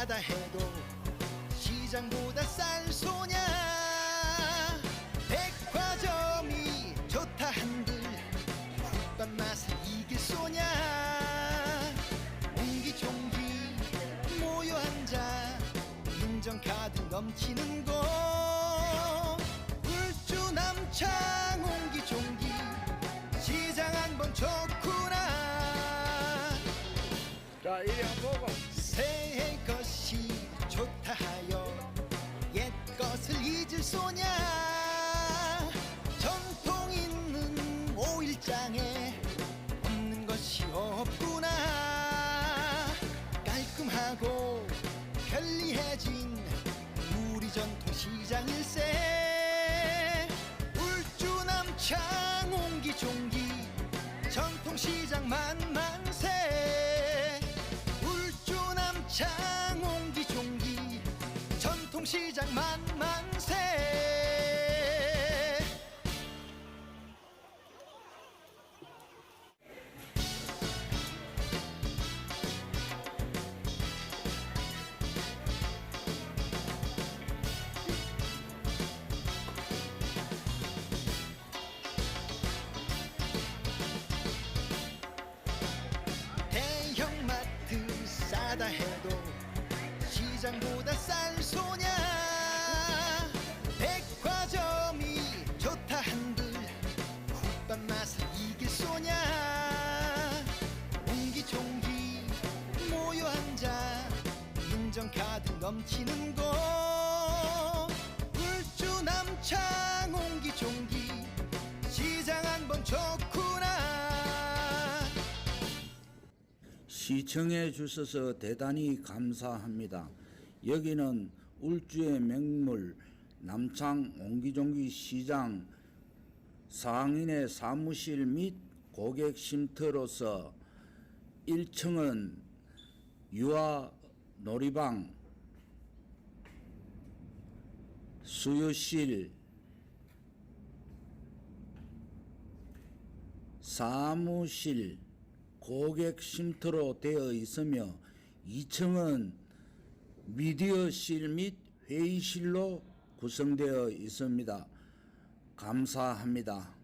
비싸다 해도 시장보다 쌀 소냐? 백화점이 좋다 한들 국밥 맛을 이길 소냐? 옹기종기 모여 앉아 인정카드 넘치는 곳. 울주남창 옹기종기 시장 한번 좋구나. 자 이리 한번 보고 새해 거 잊을 소냐? 전통 있는 오일장에 없는 것이 없구나. 깔끔하고 편리해진 우리 전통시장 일세. 울주남 창 옹기종기 전통시장 만만세. 울주남창 옹기종기 전통시장 만만세. 대형마트 싸다 해도 시장보다 쌀 소냐? 백화점이 좋다 한들 국밥 맛을 이길 소냐? 옹기종기 모여 앉아 인정카드 넘치는 곳 울주남창 옹기종기 시장 한번 좋구나. 시청해 주셔서 대단히 감사합니다. 여기는 울주의 맹물 남창 옹기종기 시장 상인의 사무실 및 고객 쉼터로서 1층은 유아 놀이방 수유실 사무실 고객 쉼터로 되어 있으며 2층은 미디어실 및 회의실로 구성되어 있습니다. 감사합니다.